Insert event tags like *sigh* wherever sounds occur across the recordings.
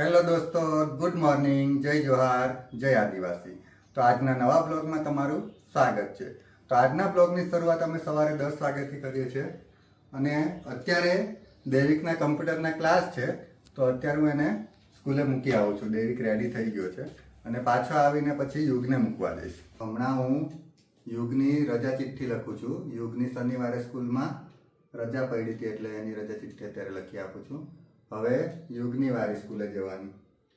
Hello દોસ્તો good morning જય જોહાર, જય આદિવાસી. તો આજના નવા બ્લોગમાં તમારું સ્વાગત છે. તો આજના બ્લોગની શરૂઆત અમે સવારે દસ વાગ્યાથી કરીએ છીએ. અને અત્યારે દૈવિકના કમ્પ્યુટરના ક્લાસ છે, તો અત્યારે હું એને સ્કૂલે મૂકી આવું છું. દૈવિક રેડી થઈ ગયો છે. અને પાછો આવીને પછી યુગને મૂકવા દઈશ. હમણાં હું યુગની રજા ચિઠ્ઠી લખું છું. યુગની શનિવારે સ્કૂલમાં રજા પડી હતી એટલે એની રજા ચિઠ્ઠી અત્યારે લખી આપું છું. હવે યુગની વારી સ્કૂલે જવાની.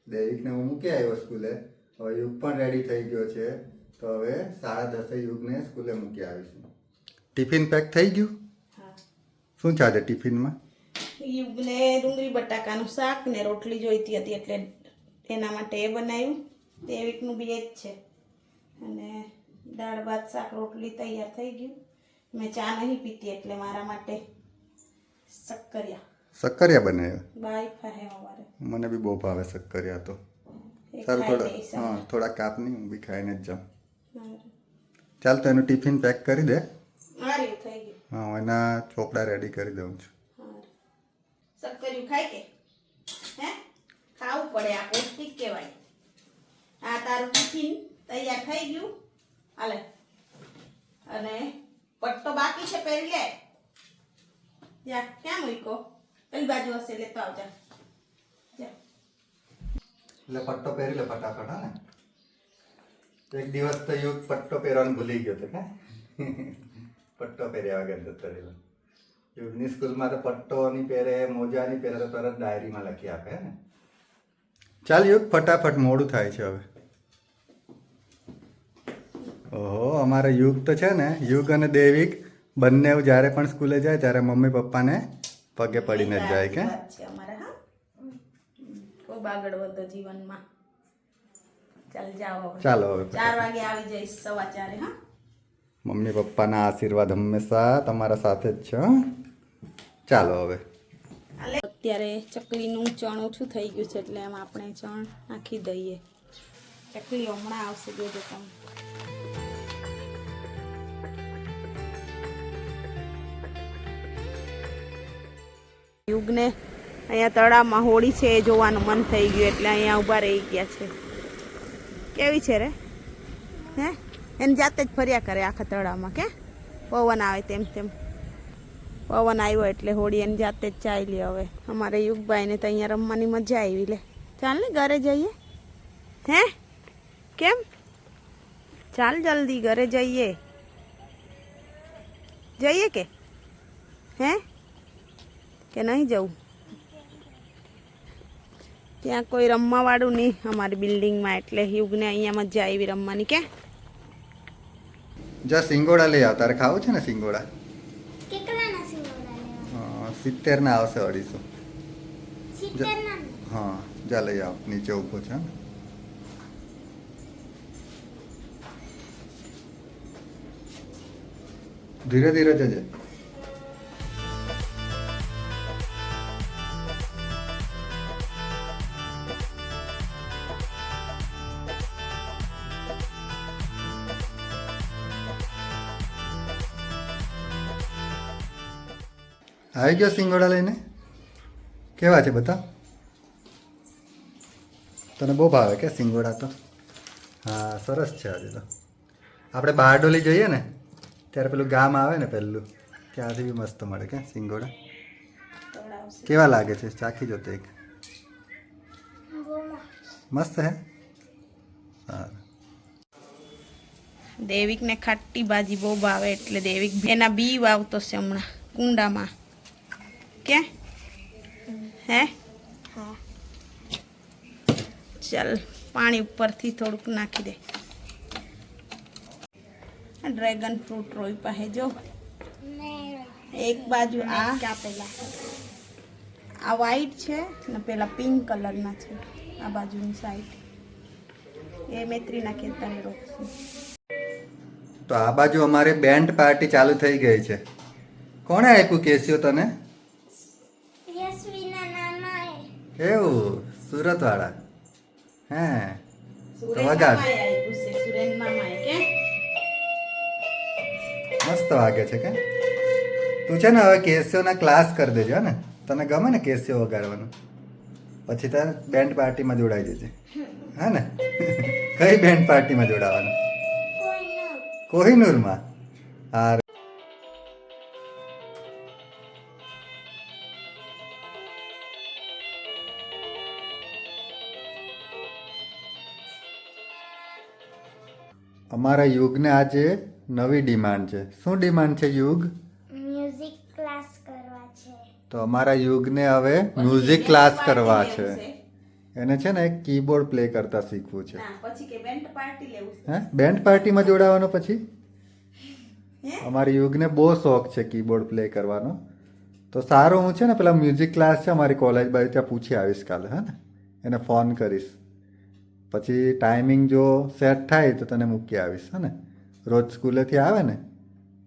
દૈવિકને હું મૂકી આવ્યો સ્કૂલે. હવે યુગ પણ રેડી થઈ ગયો છે. તો હવે સાડા દસે યુગને સ્કૂલે મૂકી આવીશું. ટિફિન પેક થઈ ગયું? હા. શું ચાલે ટિફિનમાં? યુગને ડુંગળી બટાકાનું શાક ને રોટલી જોઈતી હતી એટલે એના માટે એ બનાવ્યું. દૈવિકનું બી એ જ છે. અને દાળ ભાત શાક રોટલી તૈયાર થઈ ગયું. મેં ચા નહીં પીતી એટલે મારા માટે શક્કરિયા. શક્કરિયા બનાવ્યા મને બી બહુ ભાવે શક્કરિયા તો. સારું ખાઈ થોડા હા થોડા કાપ નહીં હું બી ખાઈને જ જાઉં. ચાલ તો એનું ટિફિન પેક કરી દે. હા હું એના ચોપડા રેડી કરી દઉં છું. હારું. શક્કરિયું ખાય કે? હે? ખાવું પડે આ પૌષ્ટિક કહેવાય. આ તારું ટિફિન તૈયાર થઈ ગયું. હાલે. અને પટ્ટો બાકી છે પહેરી લે. જા ક્યાં મૂકો પેલી બાજુ હશે લેતો આવજા એટલે પટ્ટો પહેરી લે ફટાફટ, હા ને? એક દિવસ તો યુગ પટ્ટો પહેરવાનું ભૂલી ગયો હતો કે પટ્ટો પહેર્યા વગર જતો રહ્યો યુગની સ્કૂલમાં તો પટ્ટો નહીં પહેરે, મોજા નહીં પહેરે, તો તરત ડાયરીમાં લખી આપે ને? ચાલ યુગ, ફટાફટ મોડું થાય છે હવે. ઓહો, અમારે યુગ તો છે ને, યુગ અને દેવિક બંને જ્યારે પણ સ્કૂલે જાય, ત્યારે મમ્મી પપ્પાને પગે પડીને જ જાય કે? છે અમારે હા. ખૂબ આગળ વધો જીવનમાં. ચાલ જાઓ ચાલો હવે ચાર વાગે આવી જઈશ સવા ચારે હા. મમ્મી પપ્પાના આશીર્વાદ હંમેશા તમારા સાથે જ છે ચાલો હવે. અત્યારે ચકલીનું ચણ ઓછું થઈ ગયું છે એટલે એમ આપણે ચણ નાખી દઈએ. ચકલી હમણાં આવશે જોજો તમે. યુગને અહીંયા તળાવમાં હોળી છે એ જોવાનું મન થઈ ગયું એટલે અહીંયા ઊભા રહી ગયા છે. કેવી છે રે? હે? એને જાતે જ ફર્યા કરે આખા તળાવમાં કે? પવન આવે તેમ તેમ. પવન આવ્યો એટલે હોળી એને જાતે જ ચાલી હવે. અમારે યુગભાઈને તો અહીંયા રમવાની મજા આવી લે. ચાલ ને ઘરે જઈએ. હે? કેમ? ચાલ જલ્દી ઘરે જઈએ. જઈએ કે? હે? કે નહીં જવું? ત્યાં કોઈ રમવાવાળું નહીં અમારી બિલ્ડિંગમાં એટલે યુગને અહીંયા મજા આવી રમવાની કે? જો સિંગોડા લઈ આવ તારે ખાવું છે ને સિંગોડા? સિત્તેર ના આવશે અઢીસો. હા જા લઈ આવ નીચે ઊભો છે ધીરે ધીરે જજે. આવી ગયો સિંગોડા લઈને? કેવા છે બધા તને બહુ ભાવે કે સિંગોડા તો? હા, સરસ છે આજે તો. આપણે બહારડોલી જઈએ ને, ત્યારે પેલું ગામ આવે ને પહેલું, ત્યાંથી બી મસ્ત મળે કે સિંગોડા. કેવા લાગે છે? ચાખી જો એક. મસ્ત હે? સારું. દેવિકને ખાટી ભાજી બહુ ભાવે એટલે દેવિક, એના બી વાવતો છે હમણાં કુંડામાં. કે હે હા ચાલ પાણી ઉપરથી થોડુંક નાખી દે ડ્રેગન ફ્રૂટ રોઈ પાસે જો એક બાજુ આ કાપેલા આ વ્હાઈટ છે ને પેલા પિંક કલરના છે આ બાજુની સાઈડ એ મૈત્રીના ખેતરે રોકશું તો આ બાજુ અમારે બેન્ડ પાર્ટી ચાલુ થઈ ગઈ છે. કોણે આપ્યું કેસ્યો તને? એવું સુરતવાળા. હે. તો વગાડ. મસ્ત વાગે છે કે? તું છે ને હવે કેસીઓના ક્લાસ કરી દેજો હે ને? તને ગમે ને કેસીઓ વગાડવાનું? પછી તને બેન્ડ પાર્ટીમાં જોડાઈ જજે. હા ને? *laughs* કઈ બેન્ડ પાર્ટીમાં જોડાવાનું? કોહિનૂરમાં? હા અમારા યુગને આજે નવી ડિમાન્ડ છે. શું ડિમાન્ડ છે યુગ? મ્યુઝિક ક્લાસ કરવા છે. તો અમારા યુગને હવે મ્યુઝિક ક્લાસ કરવા છે. એને છે ને કીબોર્ડ પ્લે કરતા શીખવું છે. પછી કે બેન્ડ પાર્ટી લેવું હે? બેન્ડ પાર્ટીમાં જોડાવાનો પછી? અમારા અમારી યુગને બહુ શોખ છે કીબોર્ડ પ્લે કરવાનો. તો સારું હું છે ને પેલા મ્યુઝિક ક્લાસ છે અમારી કોલેજ બાજુ ત્યાં પૂછી આવીશ કાલે હે ને? એને ફોન કરીશ. પછી ટાઈમિંગ જો સેટ થાય તો તને મૂકી આવીશ હે ને? રોજ સ્કૂલેથી આવે ને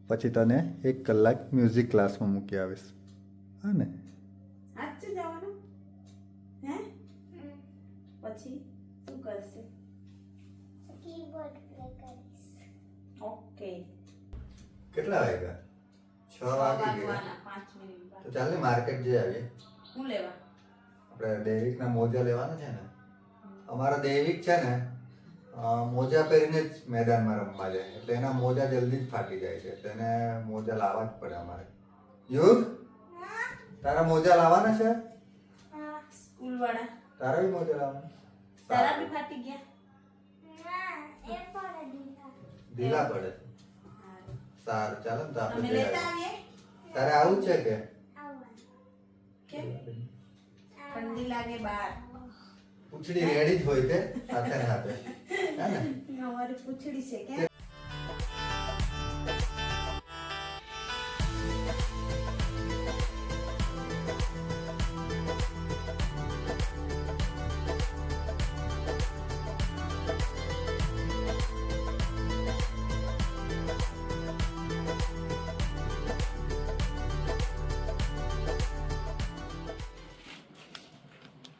પછી તને એક કલાક મ્યુઝિક ક્લાસમાં મૂકી આવીશ હા ને? સાચું જવાનું? હે? પછી શું કરશે? કીબોર્ડ પ્લે કરીશ. ઓકે કેટલા વાગ્યા? છ વાગી ગયા. તો ચાલે માર્કેટ જઈ આવીએ. હું લેવા? આપણે દૈવિકના મોજા લેવાના છે ને? અમારા દૈવિક છે ને મોજા પહેરીને જ મેદાનમાં રમવા જાય. એટલે એના મોજા જલ્દી જ ફાટી જાય છે. એટલે એને મોજા લાવવા જ પડે અમારે. યુગ તારા મોજા લાવવાના છે? હા સ્કૂલ વાળા તારા બી મોજા લાવવાના? તારા બી ફાટી ગયા? ઢીલા. પડે. સારું ચાલો ને તો આપણે તારે આવું છે કે? કેમ? ઠંડી લાગે બહાર. પૂંછડી રેડી જ હોય તે સાથે સાથે હે ને? અમારી પૂછડી છે કે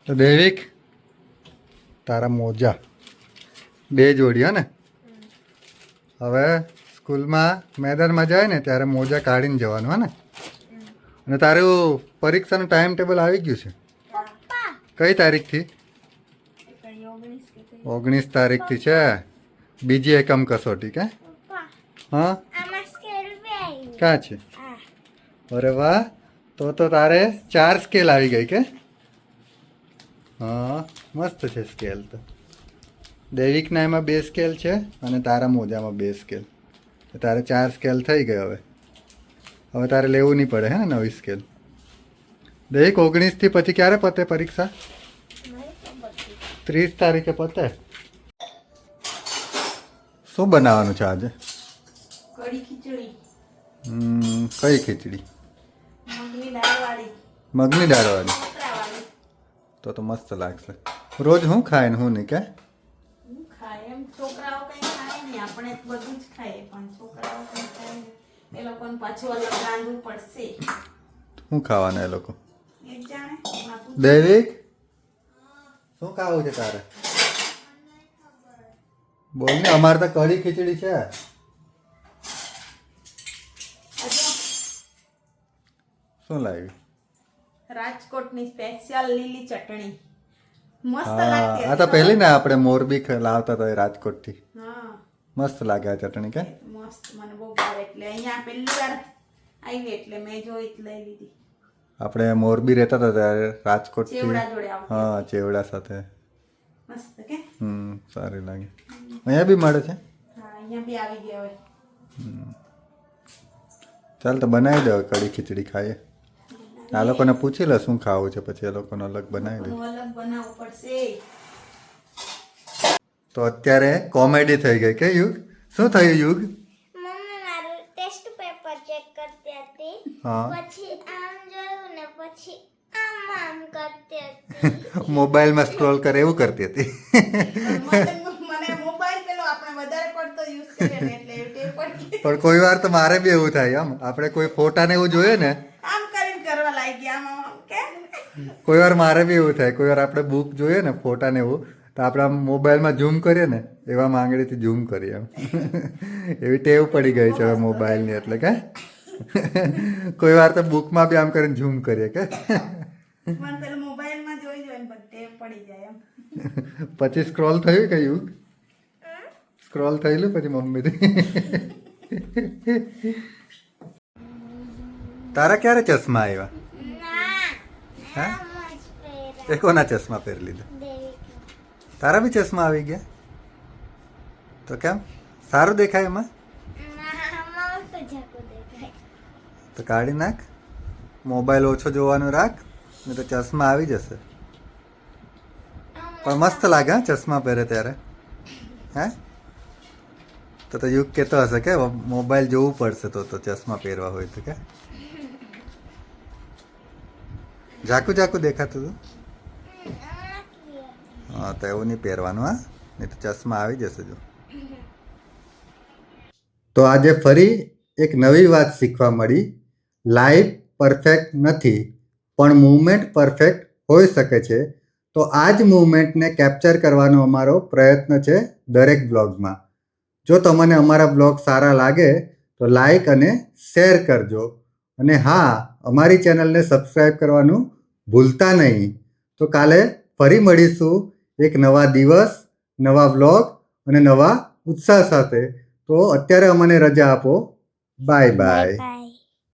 તો દૈવિક તારા મોજા. બે જોડી ને? હવે સ્કૂલમાં મેદાનમાં જાય ને, ત્યારે મોજા કાઢીને જવાનું, હે ને? અને તારું પરીક્ષાનું ટાઈમ ટેબલ આવી ગયું છે? કઈ તારીખથી? ઓગણીસ તારીખથી છે. બીજી એકમ કસોટી, કે? હા? ક્યાં છે? અરે વાહ! તો તો તારે ચાર સ્કેલ આવી ગઈ, કે? હા. મસ્ત છે સ્કેલ તો. દૈવિકના એમાં બે સ્કેલ છે અને તારા મોજામાં બે સ્કેલ તો તારે ચાર સ્કેલ થઈ ગઈ હવે. હવે તારે લેવું નહીં પડે હે નવી સ્કેલ દૈવિક ઓગણીસથી પછી ક્યારે પતે પરીક્ષા? ત્રીસ તારીખે પતે. શું બનાવવાનું છે આજે? હમ, કઈ ખીચડી? મગની દાળવાળી તો તો મસ્ત લાગશે. રોજ હું ખાય ને હું નહીં કે? ખાય એમ છોકરાઓ કંઈ ખાય નહીં. આપણે બધું જ ખાઈએ પણ છોકરાઓ કઈ ખાય નહીં. એ લોકોને પાછું અલગ રાંધવું પડશે. શું ખાવાના એ લોકો? દૈવિક? શું ખાવું છે તારે? બોલ ને અમારે તો કઢી ખીચડી છે. શું લાવ્યું? રાજકોટની સ્પેશિયલ લીલી ચટણી. મસ્ત લાગતી આ તો પહેલી ને આપણે મોરબી લાવતા હતા એ રાજકોટથી. મસ્ત લાગે આ ચટણી કે? મસ્ત મને બહુ ભાવે. એટલે અહીંયા પહેલી વાર આવી એટલે મેં જોઈ જ લઈ લીધી. આપણે મોરબી રહેતા હતા ત્યારે જોડે આવતી હા ચેવડા સાથે. મસ્ત કે? હમ સારી લાગે. અહીંયા બી મળે છે? હા અહીંયા બી આવી ગયા હોય. ચાલ તો બનાવી દો કઢી ખીચડી ખાઈએ. આ લોકોને પૂછી લે શું ખાવું છે પછી એ લોકોને અલગ બનાવી દે. અલગ બનાવવું પડશે. તો અત્યારે કોમેડી થઈ ગઈ કે યુગ? શું થયું યુગ? મમ્મી મારું ટેસ્ટ પેપર ચેક કરતી હતી. હા. પછી આમ જોયું ને પછી આમ આમ કરતી હતી. *laughs* મોબાઈલમાં સ્ક્રોલ કરે એવું કરતી હતી. મને મોબાઈલ પેલો આપણે વધારે પડતો યુઝ કરીએ એટલે. પણ કોઈ વાર તો મારે બી એવું થાય આમ. આપણે કોઈ ફોટા ને એવું જોઈએ ને આમ કરીને કરવા લાગી આમ આમ આમ કે કોઈ વાર મારે બી એવું થાય કોઈ વાર આપણે બુક જોઈએ ને ફોટા ને એવું તો આપણે આમ મોબાઈલમાં ઝૂમ કરીએ ને એવા માંગણીથી ઝૂમ કરીએ એમ. *laughs* એવી ટેવ પડી ગઈ છે હવે મોબાઈલની એટલે કે. *laughs* કોઈ વાર તો બુકમાં બી આમ કરીને ઝૂમ કરીએ કે. *laughs* પછી સ્ક્રોલ થયું કે યુગ સ્ક્રોલ થયેલું પછી મમ્મીથી? તારા ક્યારે ચશ્મા આવ્યા? હે? એ કોના ચશ્મા પહેરી લીધા? તારા બી ચશ્મા આવી ગયા? તો કેમ? સારું દેખાય એમાં? તો કાઢી નાખ. મોબાઈલ ઓછો જોવાનું રાખ ને તો ચશ્મા આવી જશે. પણ મસ્ત લાગે હા ચશ્મા પહેરે ત્યારે. હે? તો તો યુગ કહેતો હશે કે મોબાઈલ જોવું પડશે તો તો ચશ્મા પહેરવા હોય તો કે? ઝાકું ઝાકું દેખાતું હતું? હા, તો એવું નહીં પહેરવાનું, હા. નહીં તો ચશ્મા આવી જશે જો. તો આજે ફરી એક નવી વાત શીખવા મળી. લાઈફ પરફેક્ટ નથી, પણ મૂવમેન્ટ પરફેક્ટ હોઈ શકે છે. તો આ જ મૂવમેન્ટને કેપ્ચર કરવાનો અમારો પ્રયત્ન છે દરેક બ્લોગમાં જો તમને અમારા બ્લોગ સારા લાગે, તો લાઈક અને શેર કરજો. અને હા, અમારી ચેનલને સબસ્ક્રાઈબ કરવાનું ભૂલતા નહીં. તો કાલે ફરી મળીશું. એક નવા દિવસ, નવા બ્લોગ અને નવા ઉત્સાહ સાથે. તો અત્યારે અમને રજા આપો. Bye bye.